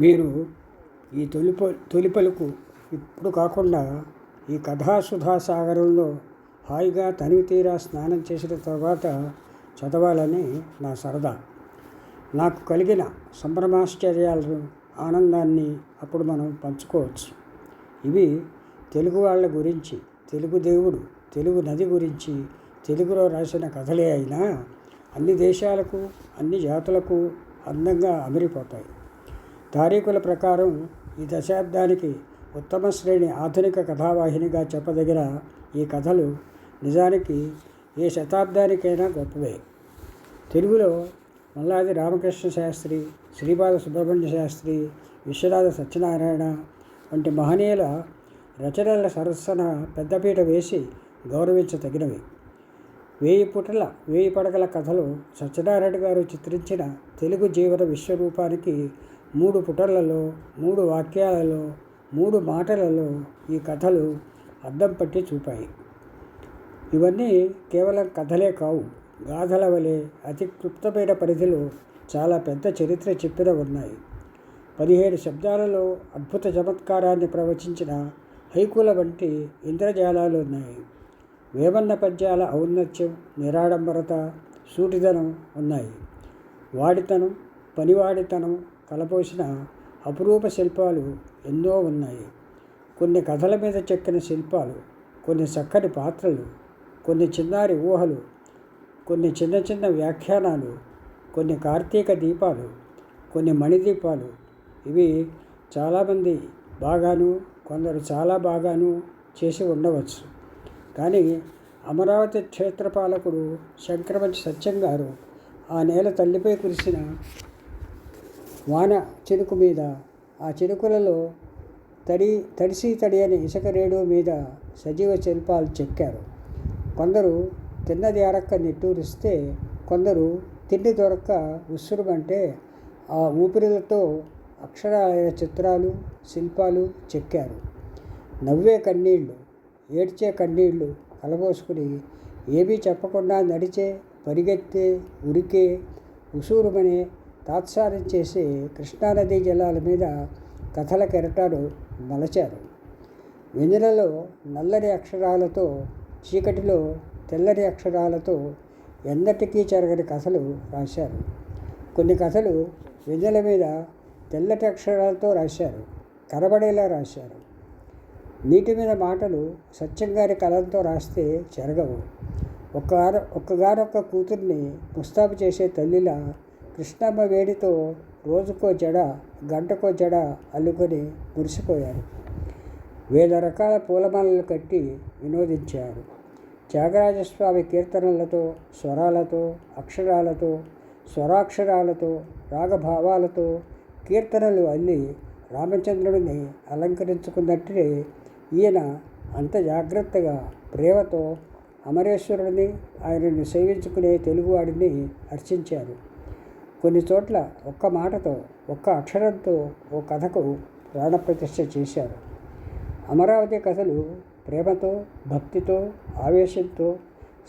మీరు ఈ తొలిప ప- ఇప్పుడు కాకుండా ఈ కథాసుధా సాగరంలో హాయిగా తనివి తీరా స్నానం చేసిన తర్వాత చదవాలని నా సరదా. నాకు కలిగిన సంభ్రమాశ్చర్యాలను ఆనందాన్ని అప్పుడు మనం పంచుకోవచ్చు. ఇవి తెలుగు వాళ్ళ గురించి తెలుగు దేవుడు తెలుగు నది గురించి తెలుగులో రాసిన కథలే అయినా అన్ని దేశాలకు అన్ని జాతులకు అందంగా అమిరిపోతాయి. తారీఖుల ప్రకారం ఈ దశాబ్దానికి ఉత్తమ శ్రేణి ఆధునిక కథావాహినిగా చెప్పదగిన ఈ కథలు నిజానికి ఏ శతాబ్దానికైనా గొప్పవే. తెలుగులో మల్లాది రామకృష్ణ శాస్త్రి శ్రీపాద సుబ్రహ్మణ్య శాస్త్రి విశ్వనాథ సత్యనారాయణ వంటి మహనీయుల రచనల సరస్సన పెద్దపీట వేసి గౌరవించదగినవి. వేయి పుటల వేయి పడగల కథలు సత్యనారాయణ గారు చిత్రించిన తెలుగు జీవన విశ్వరూపానికి మూడు పుటలలో మూడు వాక్యాలలో మూడు మాటలలో ఈ కథలు అద్దం పట్టి చూపాయి. ఇవన్నీ కేవలం కథలే కావు. గాథల వలె అతి క్లుప్తమైన పరిధిలో చాలా పెద్ద చరిత్ర చెప్పిన ఉన్నాయి. పదిహేడు శబ్దాలలో అద్భుత చమత్కారాన్ని ప్రవచించిన హైకుల వంటి ఇంద్రజాలాలు ఉన్నాయి. వేమన్న పద్యాల ఔన్నత్యం నిరాడంబరత సూటిదనం ఉన్నాయి. వాడితనం పనివాడితనం కలపోసిన అపురూప శిల్పాలు ఎన్నో ఉన్నాయి. కొన్ని కథల మీద చెక్కిన శిల్పాలు కొన్ని చక్కటి పాత్రలు కొన్ని చిన్నారి ఊహలు కొన్ని చిన్న చిన్న వ్యాఖ్యానాలు కొన్ని కార్తీక దీపాలు కొన్ని మణిదీపాలు. ఇవి చాలామంది బాగాను కొందరు చాలా బాగాను చేసి ఉండవచ్చు. కానీ అమరావతి క్షేత్రపాలకుడు శంకరమంచి సత్యం గారు ఆ నేల తల్లిపై కురిసిన వాన చినుకు మీద ఆ చినుకులలో తడి తడిసి తడియని ఇసుక రేడు మీద సజీవ శిల్పాలు చెక్కారు. కొందరు తిన్నది అరక్క నిట్టూరిస్తే కొందరు తిండి దొరక్క ఉసురుమంటే ఆ ఊపిరిలతో అక్షరాలైన చిత్రాలు శిల్పాలు చెక్కారు. నవ్వే కన్నీళ్ళు ఏడ్చే కన్నీళ్ళు కలబోసుకుని ఏమీ చెప్పకుండా నడిచే పరిగెత్తే ఉరికే ఉసూరుమనే తాత్సారం చేసి కృష్ణానదీ జలాల మీద కథల కెరటాలు మలచారు. వెన్నెలలో నల్లని అక్షరాలతో చీకటిలో తెల్లరి అక్షరాలతో ఎన్నటికీ చెరగని కథలు రాశారు. కొన్ని కథలు వెన్నెల మీద తెల్లటి అక్షరాలతో రాశారు కనబడేలా రాశారు. నీటి మీద మాటలు సత్యంగారి కలంతో రాస్తే చెరగవు ఒక్క ఒక్కగానొక్క కూతుర్ని ముస్తాబు చేసే తల్లిలా కృష్ణమ్మ వేడితో రోజుకో జడ గంటకో జడ అల్లుకొని మురిసిపోయారు. వేల రకాల పూలమాలలు కట్టి వినోదించారు. త్యాగరాజస్వామి కీర్తనలతో స్వరాలతో అక్షరాలతో స్వరాక్షరాలతో రాగభావాలతో కీర్తనలు అల్లి రామచంద్రుడిని అలంకరించుకున్నట్టే ఈయన అంత జాగ్రత్తగా ప్రేమతో అమరేశ్వరుడిని ఆయనను సేవించుకునే తెలుగువాడిని అర్చించారు. కొన్ని చోట్ల ఒక్క మాటతో ఒక్క అక్షరంతో ఓ కథకు ప్రాణప్రతిష్ఠ చేశారు. అమరావతి కథలు ప్రేమతో భక్తితో ఆవేశంతో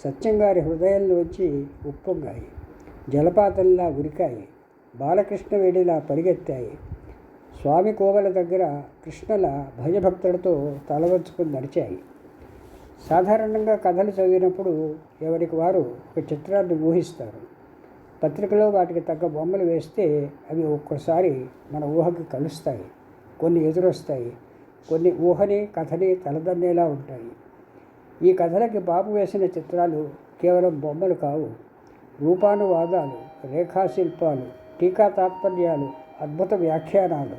సత్యంగారి హృదయంలోంచి ఉప్పొంగాయి. జలపాతంలా ఉరికాయి. బాలకృష్ణ వేడిలా పరిగెత్తాయి. స్వామి కోవల దగ్గర కృష్ణల భయభక్తులతో తలవంచుకుని నడిచాయి. సాధారణంగా కథలు చదివినప్పుడు ఎవరికి వారు ఒక చిత్రాన్ని ఊహిస్తారు. పత్రికలో వాటికి తగ్గ బొమ్మలు వేస్తే అవి ఒక్కోసారి మన ఊహకి కలుస్తాయి. కొన్ని ఎదురొస్తాయి. కొన్ని ఊహని కథని తలదన్నేలా ఉంటాయి. ఈ కథలకి బాబు వేసిన చిత్రాలు కేవలం బొమ్మలు కావు. రూపానువాదాలు రేఖాశిల్పాలు టీకా తాత్పర్యాలు అద్భుత వ్యాఖ్యానాలు.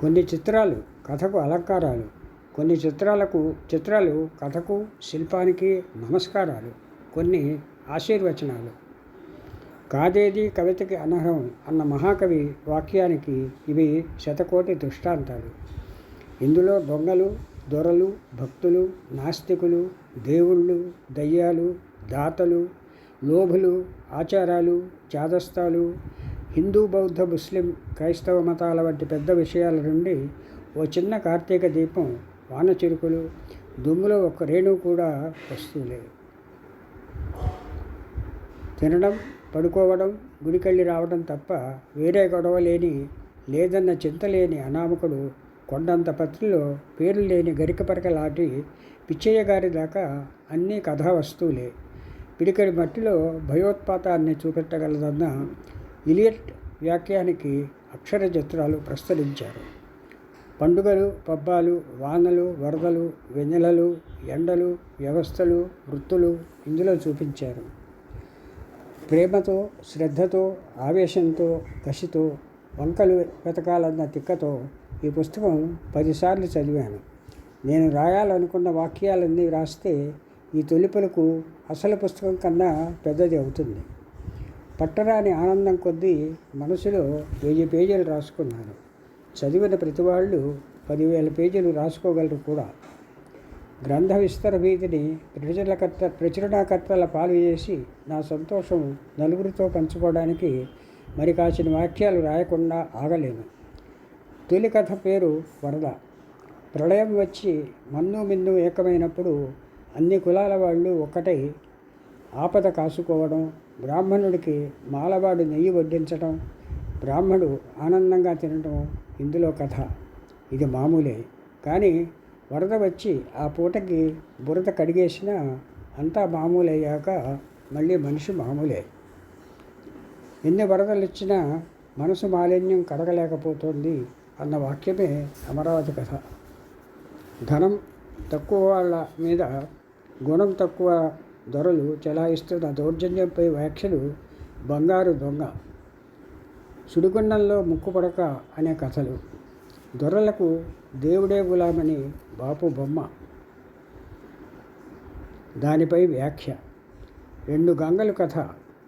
కొన్ని చిత్రాలు కథకు అలంకారాలు. కొన్ని చిత్రాలకు చిత్రాలు కథకు శిల్పానికి నమస్కారాలు. కొన్ని ఆశీర్వచనాలు. కాదేది కవితకి అనర్హం అన్న మహాకవి వాక్యానికి ఇవి శతకోటి దృష్టాంతాలు. ఇందులో దొంగలు దొరలు భక్తులు నాస్తికులు దేవుళ్ళు దయ్యాలు దాతలు లోభులు ఆచారాలు చాదస్తాలు హిందూ బౌద్ధ ముస్లిం క్రైస్తవ మతాల వంటి పెద్ద విషయాల నుండి ఓ చిన్న కార్తీక దీపం వాన చిరుకులు దుమ్ములో ఒక రేణువు కూడా వస్తువులే తినడం పడుకోవడం గుడికెళ్ళి రావడం తప్ప వేరే గొడవ లేని లేదన్న చింత లేని అనామకుడు కొండంత పత్రిలో పేరు లేని గరికపరక లాంటి పిచ్చయ్య గారి దాకా అన్నీ కథా వస్తువులే పిడికడి మట్టిలో భయోత్పాతాన్ని చూపెట్టగలదన్న ఇలియట్ వ్యాఖ్యానికి అక్షర చిత్రాలు ప్రస్తరించారు పండుగలు పబ్బాలు వానలు వరదలు వెన్నెలలు ఎండలు వ్యవస్థలు వృత్తులు ఇందులో చూపించారు. ప్రేమతో శ్రద్ధతో ఆవేశంతో కసితో వంకలు వెతకాలన్న తిక్కతో ఈ పుస్తకం పదిసార్లు చదివాను. నేను రాయాలనుకున్న వాక్యాలన్నీ రాస్తే ఈ తొలిపలకు అసలు పుస్తకం కన్నా పెద్దది అవుతుంది. పట్టరాని ఆనందం కొద్దీ మనసులో వెయ్యి పేజీలు రాసుకున్నాను. చదివిన ప్రతి వాళ్ళు పదివేల పేజీలు రాసుకోగలరు కూడా. గ్రంథ విస్తర వీధిని ప్రచురణకర్త ప్రచురణకర్తల పాలు చేసి నా సంతోషం నలుగురితో పంచుకోవడానికి మరి కాసిన వాక్యాలు రాయకుండా ఆగలేను. తొలి కథ పేరు వరద. ప్రళయం వచ్చి మన్ను మిన్ను ఏకమైనప్పుడు అన్ని కులాల వాళ్ళు ఒక్కటై ఆపద కాసుకోవడం బ్రాహ్మణుడికి మాలవాడు నెయ్యి వడ్డించడం బ్రాహ్మడు ఆనందంగా తినడం ఇందులో కథ. ఇది మామూలే. కానీ వరద వచ్చి ఆ పూటకి బురద కడిగేసిన అంతా మామూలయ్యాక మళ్ళీ మనిషి మామూలే. ఎన్ని వరదలు ఇచ్చినా మనసు మాలిన్యం కడగలేకపోతుంది అన్న వాక్యమే అమరావతి కథ. ధనం తక్కువ వాళ్ళ మీద గుణం తక్కువ ధరలు చెలాయిస్తున్న దౌర్జన్యంపై వ్యాఖ్యలు బంగారు దొంగ. సుడిగుండంలో ముక్కుపడక అనే కథలు. దొరలకు దేవుడే గులామని బాపు బొమ్మ. దానిపై వ్యాఖ్య. రెండు గంగలు కథ.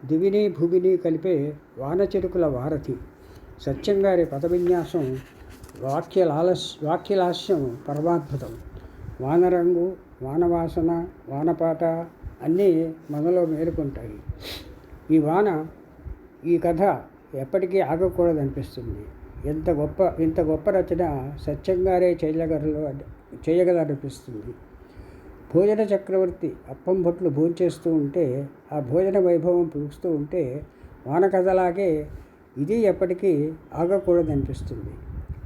దివిని భూమిని కలిపే వానచెరుకుల వారధి. సత్యంగారి పదవిన్యాసం వాక్యలాలస్ వాక్యలాస్యం పరమాద్భుతం. వానరంగు వానవాసన వానపాట అన్నీ మనలో మేలుకుంటాయి. ఈ వాన ఈ కథ ఎప్పటికీ ఆగకూడదనిపిస్తుంది. ఎంత గొప్ప ఇంత గొప్ప రచన సత్యంగారే చేయగలరు చేయగలనిపిస్తుంది భోజన చక్రవర్తి అప్పం భొట్లు భోంచేస్తూ ఉంటే ఆ భోజన వైభవం పిలుస్తూ ఉంటే వాన కథలాగే ఇది ఎప్పటికీ ఆగకూడదనిపిస్తుంది.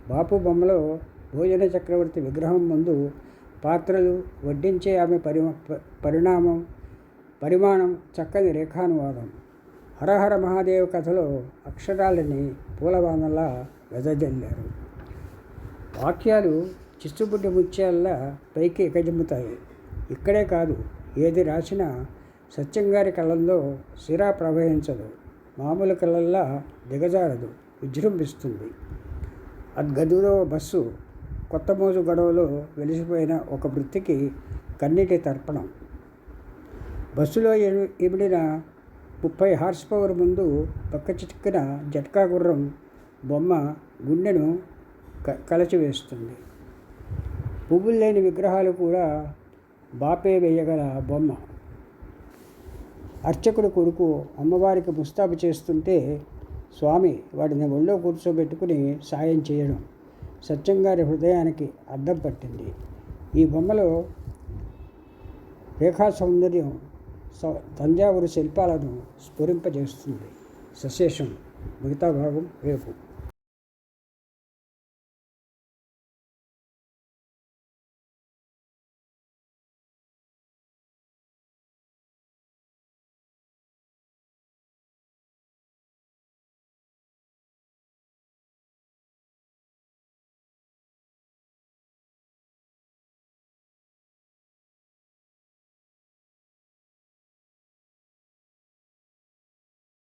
బాపు బొమ్మలో భోజన చక్రవర్తి విగ్రహం ముందు పాత్రలు వడ్డించే ఆమె పరి పరిణామం పరిమాణం చక్కని రేఖానువాదం. హరహర మహాదేవ్ కథలో అక్షరాలని పూలవానలా వెదజల్లారు వాక్యాలు చిచ్చుబుడ్డి ముత్యాల్లా పైకి ఎగజమ్ముతాయి. ఇక్కడే కాదు ఏది రాసినా సత్యంగారి కళల్లో సిరా ప్రవహించదు. మామూలు కళల్లా దిగజారదు విజృంభిస్తుంది. అద్గదులో బస్సు కొత్త మోజు గొడవలో వెలిసిపోయిన ఒక వృత్తికి కన్నీటి తర్పణం. బస్సులో ఇమిడిన ముప్పై హార్స్ పవర్ ముందు పక్క చిక్కిన జట్కా గుర్రం బొమ్మ గుండెను క కలచివేస్తుంది. పువ్వులు లేని విగ్రహాలు కూడా బాపే వేయగల బొమ్మ. అర్చకుడు కొడుకు అమ్మవారికి ముస్తాబు చేస్తుంటే స్వామి వాడిని ఒళ్ళో కూర్చోబెట్టుకుని సాయం చేయడం సత్యంగారి హృదయానికి అద్దం పట్టింది. ఈ బొమ్మలో రేఖా సౌందర్యం తంజావూరు శిల్పాలను స్ఫురింపజేస్తుంది. సశేషం మిగతా భాగం రేపు.